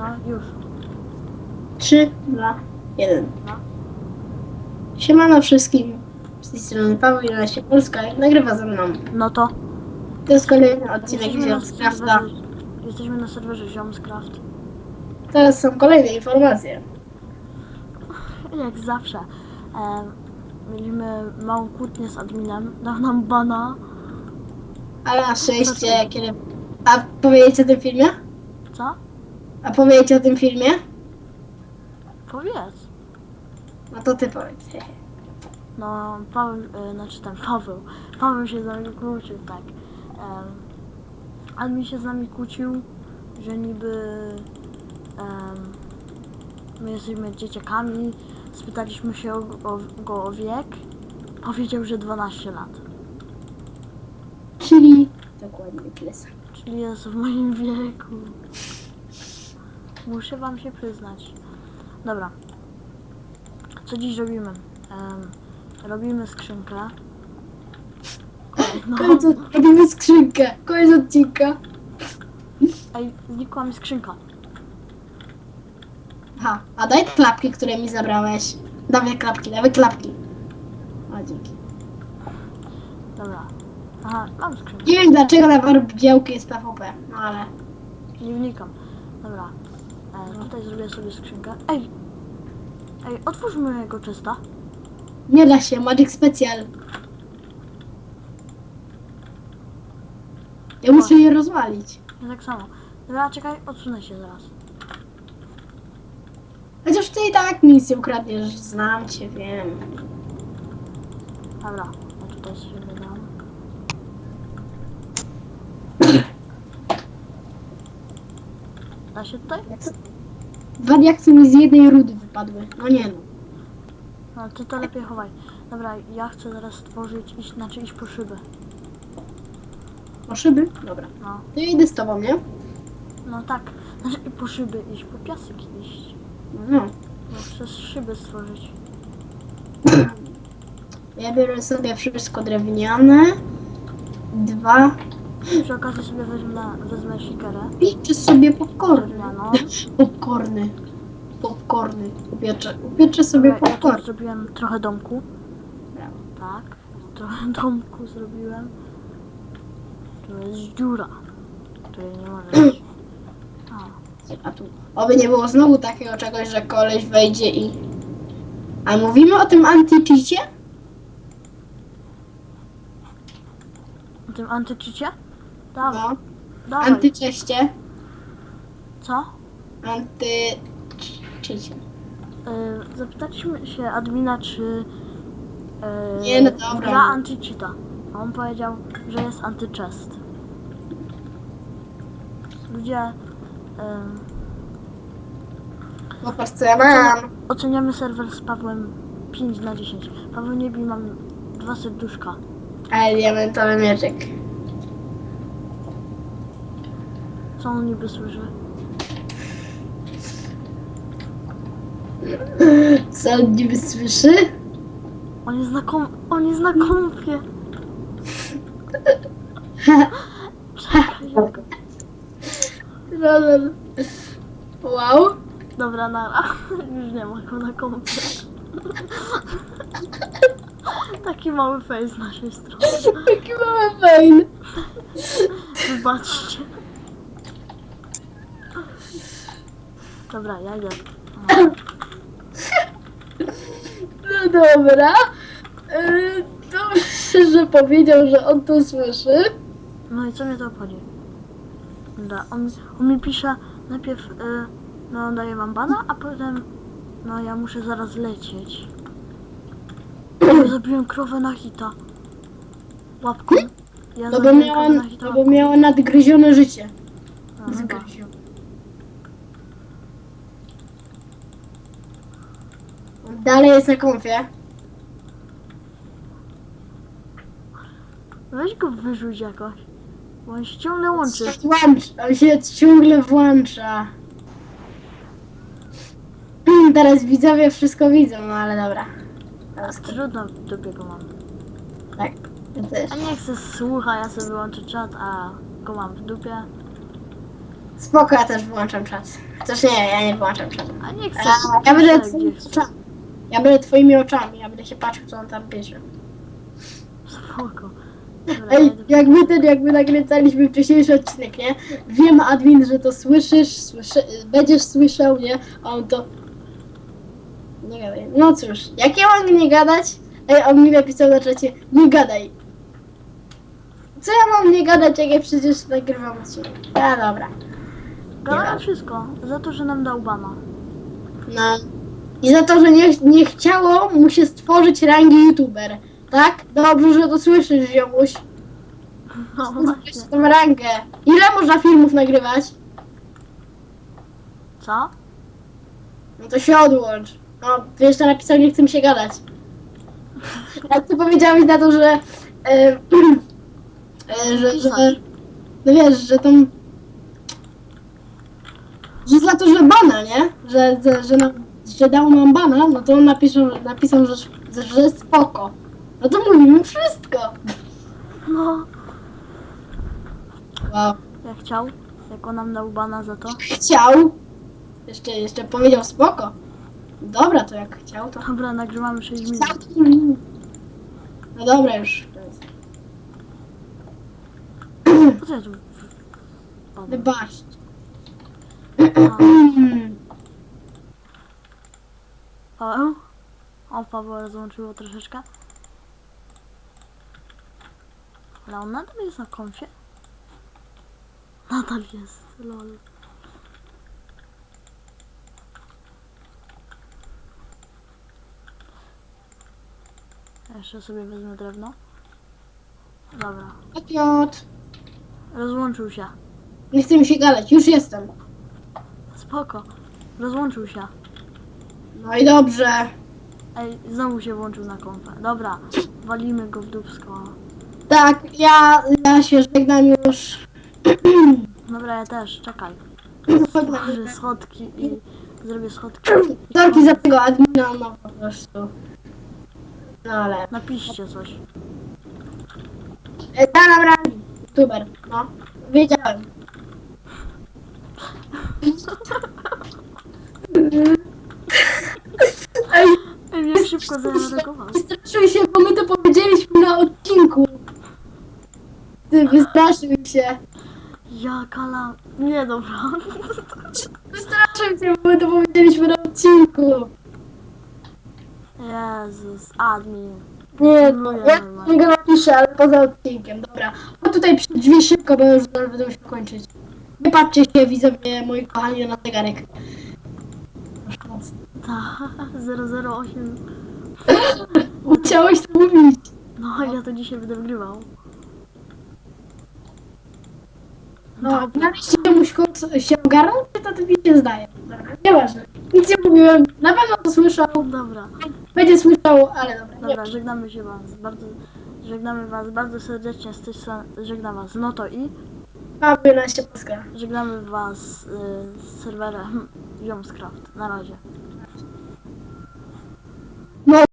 No, już. 3, 2, 1. No. Siemano wszystkim. Z tej strony Paweł się Polska nagrywa ze mną. No to. To jest kolejny odcinek Jesteśmy na z Crafta. serwerze, jesteśmy na serwerze Ziomscraft. Teraz są kolejne informacje. Jak zawsze. E, mieliśmy małą kłótnię z adminem. Dał nam bana. Ale na szczęście, kiedy... A powiedzieć o tym filmie? Co? A powiedzieć o tym filmie? Powiedz. No to ty powiedz. No, Paweł, e, znaczy ten Paweł. Paweł się z nami kłócił, tak. Um, admin się z nami kłócił, że niby em, my jesteśmy dzieciakami. Spytaliśmy się o, o, go o wiek. Powiedział, że 12 lat. Czyli... Dokładnie tyle samo. Czyli jest w moim wieku. Muszę wam się przyznać. Dobra. Co dziś robimy? Em, robimy skrzynkę. No. Koniec, od- robimy skrzynkę. Koniec odcinka. Ej, znikła mi skrzynka. Aha, a daj klapki, które mi zabrałeś. Dawaj klapki, dawaj klapki. O, dzięki. Dobra. Aha, mam skrzynkę. Nie wiem dlaczego na bardziałki jest PvP, no ale... Nie wnikam. Dobra. E, tutaj zrobię sobie skrzynkę. Ej! Ej, otwórz mojego czysta. Nie da się, Magic Special. Ja muszę je rozwalić. Ja tak samo. Dobra, czekaj, odsunę się zaraz. Chociaż ty i tak nic nie ukradniesz, znam cię, wiem. Dobra, ja tutaj sobie dodam. Da się tutaj? Dwa diaksy mi z jednej rudy wypadły. No nie no. No, ty to lepiej chowaj. Dobra, ja chcę zaraz stworzyć, iść, znaczy iść po szybę. Po szyby? Dobra. No, To ja idę z tobą, nie? no tak. Znaczy po szyby iść, po piasek iść. No. No, przez szyby stworzyć. Ja biorę sobie wszystko drewniane. Dwa. Przy okazji sobie wezmę, wezmę sikerę. Pieczę sobie popcorny. Drewnianą. Popcorny. Popcorny. Upieczę, upieczę sobie Dobra, ja tu popcorn. zrobiłem trochę domku. Brawo. Tak, trochę domku zrobiłem. Tu jest dziura, której nie może być. A, A tu. Oby nie było znowu takiego czegoś, że koleś wejdzie i. A mówimy o tym anti-cheacie? o tym antyczycie? Dawaj, No. dawaj. Antyczeście. Co? Anty-cheacie. Y, zapytaliśmy się admina, czy y, Nie, no dobra. gra antycheata. A on powiedział, że jest antychest. Ludzie y, Popatrz co ja mam. oceniamy serwer z Pawłem 5 na 10. Paweł nie mam dwa serduszka. Ale diamentowy mieczek. Co on niby słyszy? Co on niby słyszy? On jest na kom... On jest na kompie. Czekaj. Lol. Wow. Dobra, nara. Już nie ma go na kompie. Taki mały face z naszej strony. Jaki mały fail. Wybaczcie. Dobra, ja idę. No dobra. Yy, Dobrze, że powiedział, że on to słyszy. No i co mnie to obchodzi? Dobra, on, on mi pisze najpierw, y, no daję wam bana, a potem, no ja muszę zaraz lecieć. Ja zabiłem krowę na hita. Łapką. Ja No bo zabiłem miała, krowę na hita no bo miała nadgryzione życie. No, chyba. Zgryził. Dalej jest na konfie. Weź go wyrzuć jakoś. Bo on się ciągle łączy. się włącza, on się ciągle włącza. Teraz widzowie wszystko widzą, no ale dobra. Teraz, Trudno w dupie go mam. tak, ja też. A nie chcę słucha, ja sobie wyłączę czat, a go mam w dupie. Spoko, ja też wyłączam czat. Chociaż nie, ja nie wyłączam czatu. A nie chcę. A, ja będę oczami. Ja będę twoimi oczami, ja będę się patrzył, co on tam pisze. Spoko. Dobra, Ej, jak my ten, jak my nagrywaliśmy wcześniejszy odcinek, nie? Wiem, Admin, że to słyszysz, słyszy, będziesz słyszał, nie? A on to... Nie gadaj. No cóż, jak ja mam nie gadać? Ej, on mi napisał na czacie, nie gadaj. Co ja mam nie gadać, jak ja przecież nagrywam odcinek? A, dobra. Gadałem wszystko. Za to, że nam dał bana. No. I za to, że nie, nie chciało mu się stworzyć rangi youtuber. Tak? Dobrze, że to słyszysz, ziomuś. No Stworzyć właśnie. tą rangę. Ile można filmów nagrywać? Co? No to się odłącz. No, ty jeszcze napisał, nie chce mi się gadać. Jak ty powiedziałeś na to, że... E, e, że, że... No wiesz, że tam... Że za to, że bana, nie? Że, że, że, nam, że dał nam bana, no to on napisał, napisał że, że spoko. No to mówimy wszystko. No. Wow. Jak chciał. Jak on nam dał bana za to. Chciał. Jeszcze, jeszcze powiedział spoko. Dobra, to jak chciał, to... Dobra, nagrywamy 6 minut. No dobra już. Po co ja tu... A, Paweł? O, Paweł rozłączyło troszeczkę. Ale on nadal jest na koncie? Nadal jest, lol. Jeszcze sobie wezmę drewno. Dobra. Piotr. Rozłączył się. Nie chce mi się gadać, już jestem. Spoko. Rozłączył się. No i dobrze. Ej, znowu się włączył na kompę. Dobra, walimy go w dupsko. Tak, ja, ja się żegnam już. Dobra, ja też, czekaj. Chwilę. schodki i zrobię schodki. Sorki za tego admina, no po prostu. No ale... Napiszcie coś. E, Da nam radę. Youtuber, no. Wiedziałem. Ej, Ej, jak szybko zareagował. wystraszył się, bo my to powiedzieliśmy na odcinku. Ty, wystraszył się. Ja kala... Nie, dobra. Wystraszył się, bo my to powiedzieliśmy na odcinku. Jezus, admin. Nie, No, ja nie go napiszę, ale poza odcinkiem, dobra. Bo tutaj przy drzwi szybko, bo już zaraz będą się kończyć. Nie patrzcie się, widzowie, moi kochani, na zegarek. Proszę bardzo. Ta, 008. Chciałeś to mówić. No, ja to dzisiaj będę wgrywał. No, Dobra. na liście muś się ogarnął, czy to mi się zdaje. Dobra, nieważne. Nic nie mówiłem, na pewno to słyszał. Dobra, Będzie słyszał, ale dobra. Dobra, żegnamy się was. Bardzo, żegnamy was bardzo serdecznie z tej strony. Żegnam was. No to i Mamy na się Polska. żegnamy was y, z serwerem Jomscraft. Na razie. No,